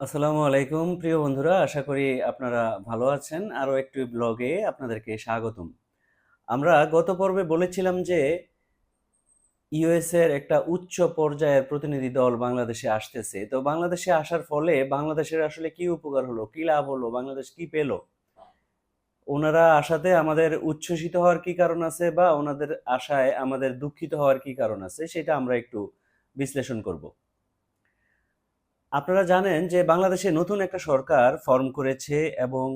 আসসালামু আলাইকুম, প্রিয় বন্ধুরা। আশা করি আপনারা ভালো আছেন। আরও একটি ব্লগে আপনাদেরকে স্বাগতম। আমরা গত পর্বে বলেছিলাম যে ইউএস এর একটা উচ্চ পর্যায়ের প্রতিনিধি দল বাংলাদেশে আসতেছে। তো বাংলাদেশে আসার ফলে বাংলাদেশের আসলে কি উপকার হলো, কি লাভ হলো, বাংলাদেশ কি পেল? ওনারা আসাতে আমাদের উচ্ছ্বসিত হওয়ার কি কারণ আছে বা ওনাদের আশায় আমাদের দুঃখিত হওয়ার কি কারণ আছে, সেটা আমরা একটু বিশ্লেষণ করব। আপনারা জানেন যে বাংলাদেশে নতুন একটা সরকার ফর্ম করেছে এবং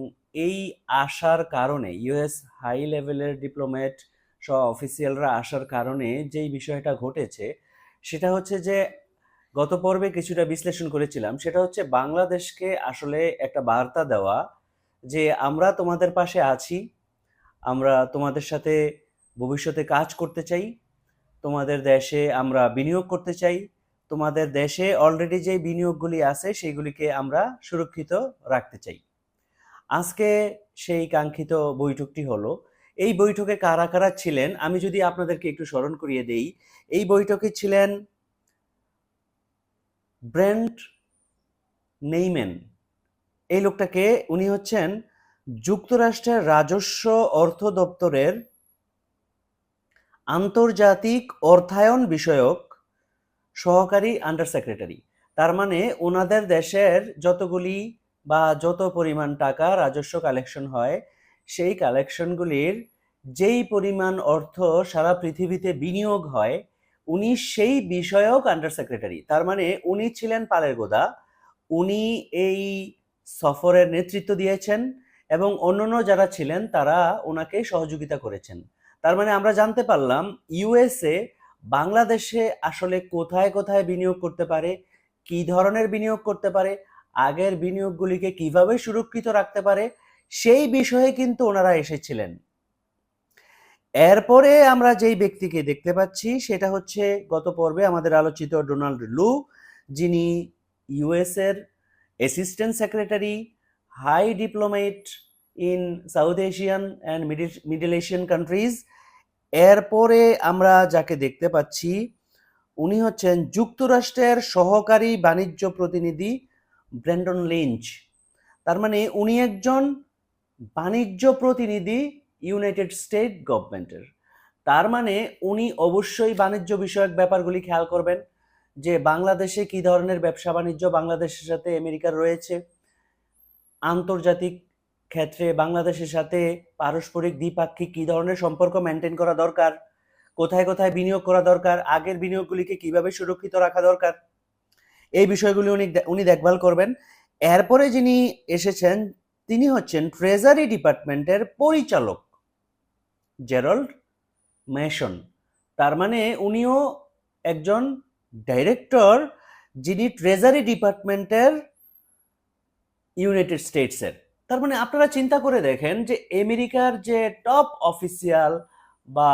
এই আসার কারণে ইউএস হাই লেভেলের ডিপ্লোম্যাট সহ অফিসিয়ালরা আসার কারণে যেই বিষয়টা ঘটেছে, সেটা হচ্ছে যে গত পর্বে কিছুটা বিশ্লেষণ করেছিলাম, সেটা হচ্ছে বাংলাদেশকে আসলে একটা বার্তা দেওয়া যে আমরা তোমাদের পাশে আছি, আমরা তোমাদের সাথে ভবিষ্যতে কাজ করতে চাই, তোমাদের দেশে আমরা বিনিয়োগ করতে চাই তোমাদের দেশে অলরেডি যে বিনিয়োগগুলি আছে, সেগুলিকে আমরা সুরক্ষিত রাখতে চাই। আজকে সেই কাঙ্ক্ষিত বৈঠকটি হলো, এই বৈঠকে কারা কারা ছিলেন? আমি যদি আপনাদেরকে একটু স্মরণ করিয়ে দেই, এই বৈঠকে ছিলেন ব্রেন্ট নেইমেন এই লোকটাকে উনি হচ্ছেন যুক্তরাষ্ট্রের রাজস্ব অর্থ দপ্তরের আন্তর্জাতিক অর্থায়ন বিষয়ক সহকারী আন্ডার সেক্রেটারি তার মানে ওনাদের দেশের যতগুলি বা যত পরিমাণ টাকা রাজস্ব কালেকশন হয়, সেই কালেকশনগুলির যেই পরিমাণ অর্থ সারা পৃথিবীতে বিনিয়োগ হয়, উনি সেই বিষয়ক আন্ডার সেক্রেটারি তার মানে উনি ছিলেন পালের গোদা। উনি এই সফরের নেতৃত্ব দিয়েছেন এবং অন্যান্য যারা ছিলেন তারা ওনাকে সহযোগিতা করেছেন। তার মানে আমরা জানতে পারলাম ইউএসএ বাংলাদেশে আসলে কোথায় কোথায় বিনিয়োগ করতে পারে, কি ধরনের বিনিয়োগ করতে পারে, আগের বিনিয়োগগুলিকে কীভাবে সুরক্ষিত রাখতে পারে, সেই বিষয়ে কিন্তু ওনারা এসেছিলেন। এরপরে আমরা যেই ব্যক্তিকে দেখতে পাচ্ছি সেটা হচ্ছে গত পর্বে আমাদের আলোচিত ডোনাল্ড লু, যিনি ইউএস এর assistant secretary, high diplomat in South Asian and middle middle Asian countries এরপরে আমরা যাকে দেখতে পাচ্ছি, উনি হচ্ছেন যুক্তরাষ্ট্রের সহকারী বাণিজ্য প্রতিনিধি ব্র্যান্ডন লিঞ্চ। তার মানে উনি একজন বাণিজ্য প্রতিনিধি ইউনাইটেড স্টেট গভর্নমেন্টের। তার মানে উনি অবশ্যই বাণিজ্য বিষয়ক ব্যাপারগুলি খেয়াল করবেন, যে বাংলাদেশে কি ধরনের ব্যবসা বাণিজ্য বাংলাদেশের সাথে আমেরিকার রয়েছে, আন্তর্জাতিক ক্ষেত্রে বাংলাদেশের সাথে পারস্পরিক দ্বিপাক্ষিক কি ধরনের সম্পর্ক মেনটেন করা দরকার? কোথায় কোথায় বিনিয়োগ করা দরকার? আগের বিনিয়োগগুলিকে কীভাবে সুরক্ষিত রাখা দরকার? এই বিষয়গুলি উনি উনি দেখভাল করবেন। এরপরে যিনি এসেছেন, তিনি হচ্ছেন ট্রেজারি ডিপার্টমেন্টের পরিচালক জেরল্ড মেশন তার মানে উনিও একজন ডাইরেক্টর যিনি ট্রেজারি ডিপার্টমেন্টের ইউনাইটেড স্টেটসের তার মানে আপনারা চিন্তা করে দেখেন যে আমেরিকার যে টপ অফিসিয়াল বা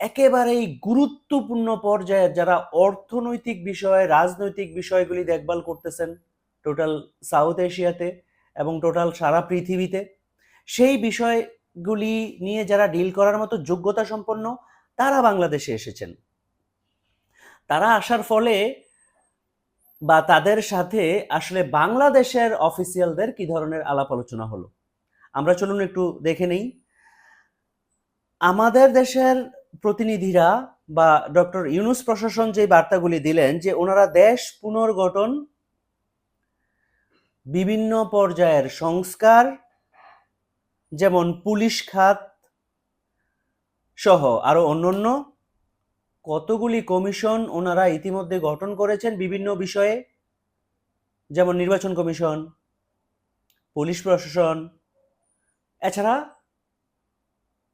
একেবারেই গুরুত্বপূর্ণ পর্যায়ে যারা অর্থনৈতিক বিষয়, রাজনৈতিক বিষয়গুলি দেখভাল করতেছেন টোটাল সাউথ এশিয়াতে এবং টোটাল সারা পৃথিবীতে, সেই বিষয়গুলি নিয়ে যারা ডিল করার মতো যোগ্যতা সম্পন্ন, তারা বাংলাদেশে এসেছেন। তারা আসার ফলে বা তাদের সাথে আসলে বাংলাদেশের অফিসিয়ালদের কি ধরনের আলাপ আলোচনা হলো? আমরা চলুন একটু দেখে নেই। আমাদের দেশের প্রতিনিধিরা বা ডক্টর ইউনুস প্রশাসন যে বার্তাগুলি দিলেন যে ওনারা দেশ পুনর্গঠন, বিভিন্ন পর্যায়ের সংস্কার, যেমন পুলিশ খাত সহ আরও অন্যান্য কতগুলি কমিশন ওনারা ইতিমধ্যে গঠন করেছেন বিভিন্ন বিষয়ে? যেমন নির্বাচন কমিশন, পুলিশ প্রশাসন, এছাড়া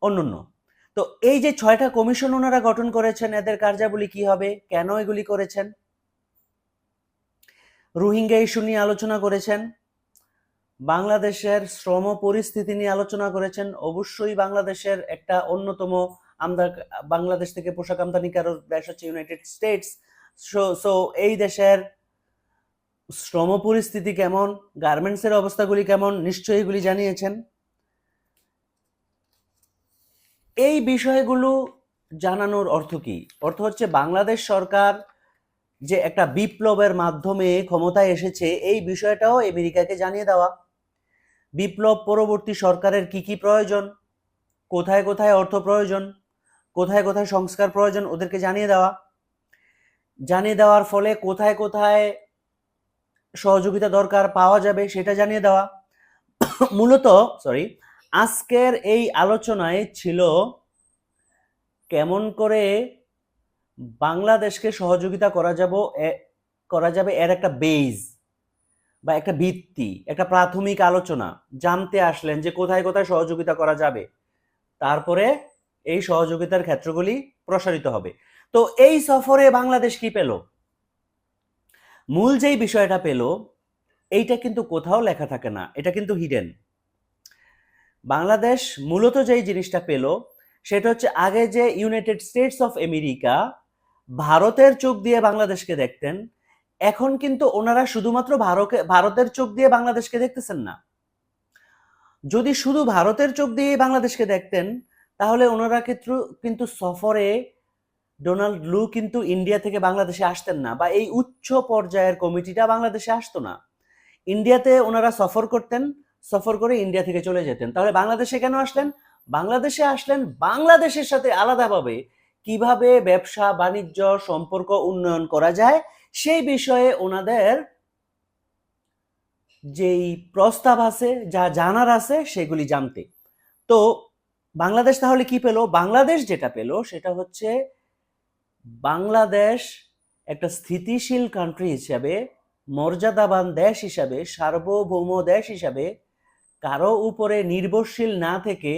অন্যান্য। তো এই যে ছয়টা কমিশন ওনারা গঠন করেছেন, এদের কার্যাবলী কি হবে? কেন এগুলি করেছেন? রোহিঙ্গা ইস্যু নিয়ে আলোচনা করেছেন। বাংলাদেশের শ্রম পরিস্থিতি নিয়ে আলোচনা করেছেন। অবশ্যই বাংলাদেশের একটা অন্যতম আমরা বাংলাদেশ থেকে পোশাক আমদানিকারক দেশ হচ্ছে ইউনাইটেড স্টেটস সো এই দেশের শ্রম পরিস্থিতি কেমন? গার্মেন্টসের অবস্থাগুলি কেমন? নিশ্চয়ই এগুলি জানিয়েছেন। এই বিষয়গুলো জানানোর অর্থ কি? অর্থ হচ্ছে বাংলাদেশ সরকার যে একটা বিপ্লবের মাধ্যমে ক্ষমতায় এসেছে, এই বিষয়টাও আমেরিকাকে জানিয়ে দেওয়া। বিপ্লব পরবর্তী সরকারের কি কি প্রয়োজন? কোথায় কোথায় অর্থ প্রয়োজন? কোথায় কোথায় সংস্কার প্রয়োজন ওদেরকে জানিয়ে দেওয়া। জানিয়ে দেওয়ার ফলে কোথায় কোথায় সহযোগিতা দরকার পাওয়া যাবে সেটা জানিয়ে দেওয়া। মূলত সরি আজকের এই আলোচনায় ছিল কেমন করে বাংলাদেশকে সহযোগিতা করা যাব করা যাবে এর একটা বেজ বা একটা ভিত্তি, একটা প্রাথমিক আলোচনা। জানতে আসলেন যে কোথায় কোথায় সহযোগিতা করা যাবে। তারপরে এই সহযোগিতার ক্ষেত্রগুলি প্রসারিত হবে। তো এই সফরে বাংলাদেশ কি পেল? মূল যেই বিষয়টা পেল, এইটা কিন্তু কোথাও লেখা থাকে না, এটা কিন্তু হিডেন বাংলাদেশ মূলত যেই জিনিসটা পেল, সেটা হচ্ছে আগে যে ইউনাইটেড স্টেটস অফ আমেরিকা ভারতের চোখ দিয়ে বাংলাদেশকে দেখতেন, এখন কিন্তু ওনারা শুধুমাত্র ভারতের চোখ দিয়ে বাংলাদেশকে দেখতেছেন না। যদি শুধু ভারতের চোখ দিয়ে বাংলাদেশকে দেখতেন তাহলে ওনারা কিন্তু কিন্তু সফরে ডোনাল্ড লু কিন্তু ইন্ডিয়া থেকে বাংলাদেশে আসতেন না বা এই উচ্চ পর্যায়ের কমিটিটা বাংলাদেশে আসতো না। ইন্ডিয়াতে ওনারা সফর করতেন, সফর করে ইন্ডিয়া থেকে চলে যেতেন। তাহলে বাংলাদেশে কেন আসলেন? বাংলাদেশে আসলেন বাংলাদেশের সাথে আলাদাভাবে কীভাবে ব্যবসা, বাণিজ্য, সম্পর্ক উন্নয়ন করা যায় সেই বিষয়ে ওনাদের যেই প্রস্তাব আছে, যা জানার আছে সেগুলি জানতে। তো বাংলাদেশ তাহলে কি পেল? বাংলাদেশ যেটা পেল সেটা হচ্ছে বাংলাদেশ একটা স্থিতিশীল কান্ট্রি হিসাবে, মর্যাদাবান দেশ হিসাবে, সার্বভৌম দেশ হিসাবে কারও উপরে নির্ভরশীল না থেকে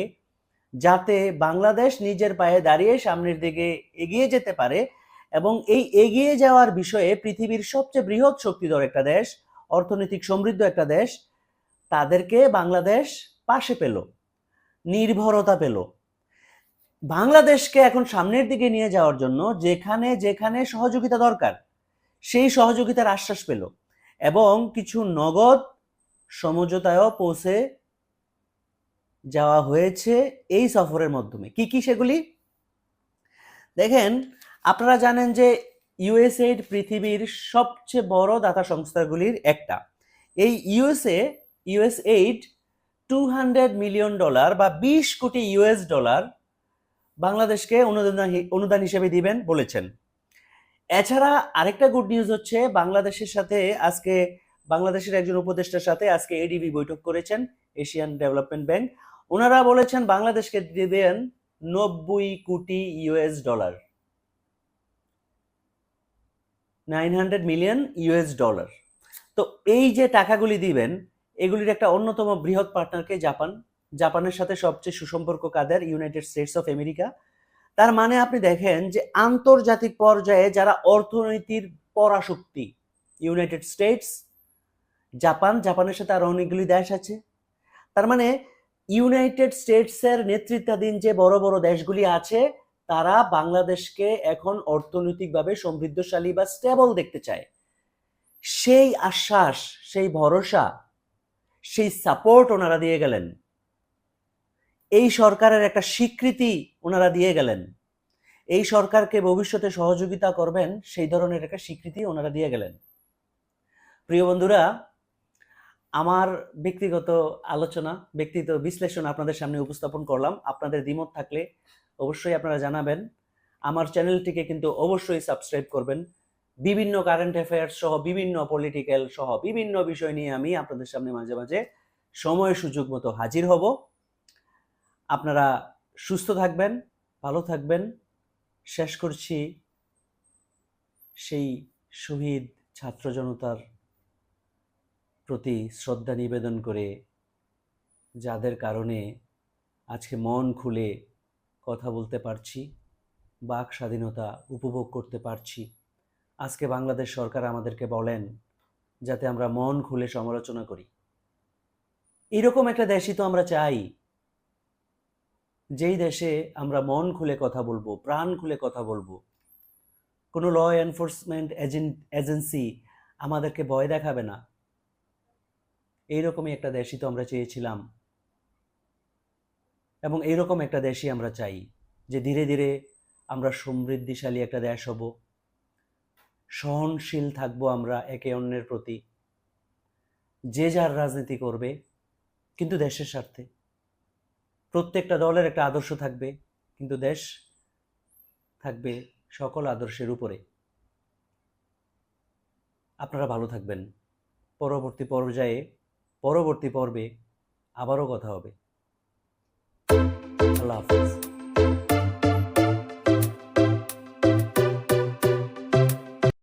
যাতে বাংলাদেশ নিজের পায়ে দাঁড়িয়ে সামনের দিকে এগিয়ে যেতে পারে এবং এই এগিয়ে যাওয়ার বিষয়ে পৃথিবীর সবচেয়ে বৃহৎ শক্তিধর একটা দেশ, অর্থনৈতিক সমৃদ্ধ একটা দেশ, তাদেরকে বাংলাদেশ পাশে পেল। নির্ভরতা পেল। বাংলাদেশকে এখন সামনের দিকে নিয়ে যাওয়ার জন্য যেখানে যেখানে সহযোগিতা দরকার, সেই সহযোগিতার আশ্বাস পেল এবং কিছু নগদ সমঝোতায়ও পৌঁছে যাওয়া হয়েছে এই সফরের মাধ্যমে। কি কি সেগুলি? দেখেন, আপনারা জানেন যে ইউএসএইড পৃথিবীর সবচেয়ে বড় দাতা সংস্থাগুলির একটা। এই USA USAID two hundred million dollar বা বিশ কোটি ইউএস ডলার বাংলাদেশকে অনুদান অনুদান হিসেবে দিবেন বলেছেন। এছাড়া আরেকটা গুড নিউজ হচ্ছে, বাংলাদেশের সাথে আজকে, বাংলাদেশের একজন উপদেষ্টার সাথে আজকে এডিবি বৈঠক করেছেন, এশিয়ান ডেভেলপমেন্ট ব্যাংক। ওনারা বলেছেন, বাংলাদেশকে দিবেন নব্বই crore US dollar nine hundred million US dollar তো এই যে টাকাগুলি দিবেন এগুলির একটা অন্যতম বৃহৎ পার্টনারকে জাপান। জাপানের সাথে সবচেয়ে সুসম্পর্ক কাদের ইউনাইটেড স্টেটস অফ আমেরিকা তার মানে আপনি দেখেন যে আন্তর্জাতিক পর্যায়ে যারা অর্থনীতির পরাশক্তি ইউনাইটেড স্টেটস জাপান, জাপানের সাথে আরও অনেকগুলি দেশ আছে। তার মানে ইউনাইটেড স্টেটসের নেতৃত্বাধীন যে বড় বড় দেশগুলি আছে, তারা বাংলাদেশকে এখন অর্থনৈতিকভাবে সমৃদ্ধশালী বা স্টেবল দেখতে চায়। সেই আশ্বাস, সেই ভরসা সেই সাপোর্ট ওনারা দিয়ে গেলেন। এই সরকারের একটা স্বীকৃতি ওনারা দিয়ে গেলেন। এই সরকারকে ভবিষ্যতে সহযোগিতা করবেন, সেই ধরনের একটা স্বীকৃতি ওনারা দিয়ে গেলেন। প্রিয় বন্ধুরা, আমার ব্যক্তিগত আলোচনা, ব্যক্তিগত বিশ্লেষণ আপনাদের সামনে উপস্থাপন করলাম। আপনাদের দ্বিমত থাকলে অবশ্যই আপনারা জানাবেন। আমার চ্যানেলটিকে কিন্তু অবশ্যই সাবস্ক্রাইব করবেন। বিভিন্ন কারেন্ট অ্যাফেয়ার্স সহ বিভিন্ন পলিটিক্যাল সহ বিভিন্ন বিষয় নিয়ে আমি আপনাদের সামনে মাঝে মাঝে সময় সুযোগ মতো হাজির হব। আপনারা সুস্থ থাকবেন, ভালো থাকবেন। শেষ করছি সেই শহীদ ছাত্র জনতার প্রতি শ্রদ্ধা নিবেদন করে, যাদের কারণে আজকে মন খুলে কথা বলতে পারছি, বাক স্বাধীনতা উপভোগ করতে পারছি। আজকে বাংলাদেশ সরকার আমাদেরকে বলেন যাতে আমরা মন খুলে সমালোচনা করি। এরকম একটা দেশই তো আমরা চাই। যেই দেশে আমরা মন খুলে কথা বলব, প্রাণ খুলে কথা বলব, কোনো ল এনফোর্সমেন্ট এজেন্সি আমাদেরকে ভয় দেখাবে না। এইরকমই একটা দেশই তো আমরা চেয়েছিলাম। এবং এইরকম একটা দেশই আমরা চাই যে ধীরে ধীরে আমরা সমৃদ্ধিশালী একটা দেশ হব। সহনশীল থাকব আমরা একে অন্যের প্রতি। যে যার রাজনীতি করবে, কিন্তু দেশের স্বার্থে। প্রত্যেকটা দলের একটা আদর্শ থাকবে, কিন্তু দেশ থাকবে সকল আদর্শের উপরে। আপনারা ভালো থাকবেন। পরবর্তী পর্যায়ে, পরবর্তী পর্বে আবারও কথা হবে। আল্লাহ হাফিজ।